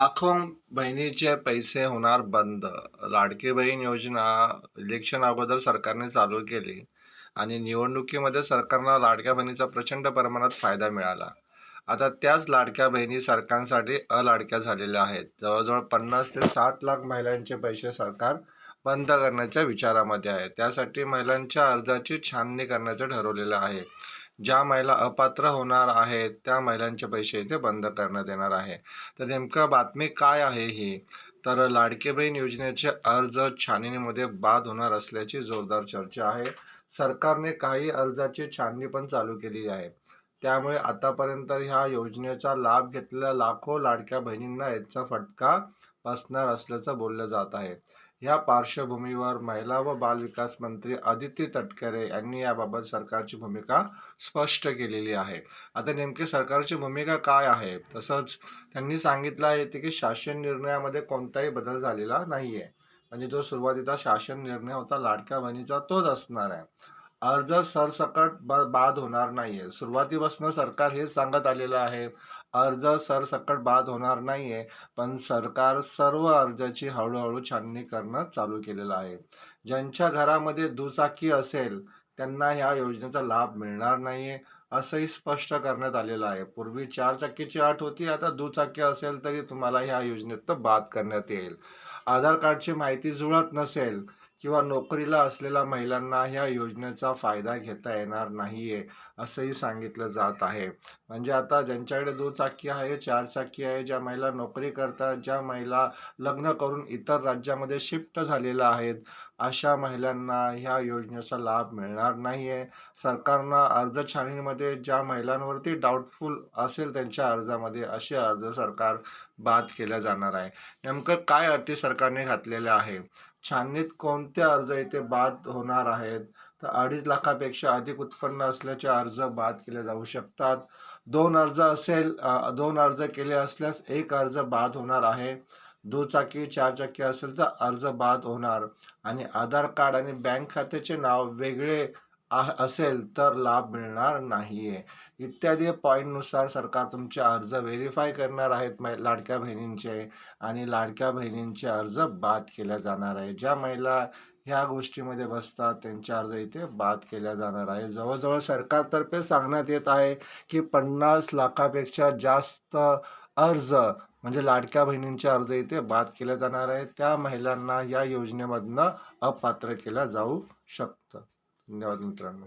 लाखो बहिणीचे पैसे होणार बंद. लाडकी बहीण योजना इलेक्शन अगोदर सरकारने चालू केली आणि निवडणुकीमध्ये सरकारला लाडक्या बहिणीचा प्रचंड प्रमाणात फायदा मिळाला. आता त्याच लाडक्या बहिणी सरकारसाठी अलाडक्या झालेल्या आहेत. जवळजवळ पन्नास ते साठ लाख महिलांचे पैसे सरकार बंद करण्याच्या विचारामध्ये आहे. त्यासाठी महिलांच्या अर्जाची छाननी करण्याचं ठरवलेलं आहे. ज्या महिला अपात्र होणार आहेत त्या महिलांचे पैसे इथे बंद करण्यात येणार आहे. तर नेमकं बातमी काय आहे ही? तर लाडके बहीण योजनेचे अर्ज छाननीमध्ये बाद होणार असल्याची जोरदार चर्चा आहे. सरकारने काही अर्जाची छाननी पण चालू केलेली आहे. त्यामुळे आतापर्यंत ह्या योजनेचा लाभ घेतलेल्या लाखो लाडक्या बहिणींना याचा फटका बसणार असल्याचं बोललं जात आहे. या पार्श्वभूमीवर महिला व बालविकास मंत्री आदित्य तटकरे यांनी याबाबत सरकारची भूमिका स्पष्ट केलेली आहे. आता नेमकी सरकारची भूमिका काय आहे? तसंच त्यांनी सांगितलं आहे की शासन निर्णयामध्ये कोणताही बदल झालेला नाहीये. म्हणजे जो सुरुवातीचा शासन निर्णय होता लाडक्या बहिणीचा तोच असणार आहे. अर्ज सरसकट ब बाद होणार नाहीये. सुरुवातीपासून सरकार हेच सांगत आलेलं आहे. अर्ज सरसकट बाद होणार नाहीये. पण सरकार सर्व अर्जाची हळूहळू छाननी करणं चालू केलेलं आहे. ज्यांच्या घरामध्ये दुचाकी असेल त्यांना ह्या योजनेचा लाभ मिळणार नाहीये, असंही स्पष्ट करण्यात आलेलं आहे. पूर्वी चारचाकीची अट होती, आता दुचाकी असेल तरी तुम्हाला ह्या योजनेत बाद करण्यात येईल. आधार कार्डची माहिती जुळत नसेल किंवा नोकरीला असलेल्या महिलांना ह्या योजनेचा फायदा घेता येणार नाहीये, असंही सांगितलं जात आहे. म्हणजे आता ज्यांच्याकडे दुचाकी आहे, चारचाकी आहे, ज्या महिला नोकरी करतात, ज्या महिला लग्न करून इतर राज्यामध्ये शिफ्ट झालेल्या आहेत, अशा महिलांना ह्या योजनेचा लाभ मिळणार नाहीये. सरकारनं अर्ज छाननीमध्ये ज्या महिलांवरती डाऊटफुल असेल त्यांच्या अर्जामध्ये, असे अर्ज सरकार बाद केल्या जाणार आहे. नेमकं काय अटी सरकारने घातलेल्या आहे? छाननीत कोणत्या अर्ज इथे बाद होणार आहेत? तर अडीच लाखापेक्षा अधिक उत्पन्न असल्याचे अर्ज बाद केले जाऊ शकतात. दोन अर्ज असेल दोन अर्ज केले असल्यास एक अर्ज बाद होणार आहे. दुचाकी, चारचाकी असेल तर अर्ज बाद होणार आणि आधार कार्ड आणि बँक खात्याचे नाव वेगळे असेल तर लाभ मिळणार नाहीये. इत्यादी पॉईंटनुसार सरकार तुमचे अर्ज व्हेरिफाय करणार आहेत लाडक्या बहिणींचे आणि लाडक्या बहिणींचे अर्ज बाद केल्या जाणार आहे. ज्या महिला ह्या गोष्टीमध्ये बसतात त्यांचे अर्ज इथे बाद केल्या जाणार आहे. जवळ-जवळ सरकारतर्फे सांगण्यात येत आहे की पन्नास लाखापेक्षा जास्त अर्ज म्हणजे लाडक्या बहिणींचे अर्ज इथे बाद केले जाणार आहे त्या महिलांना या योजनेमधनं अपात्र केलं जाऊ शकतं. धन्यवाद मित्रांनो.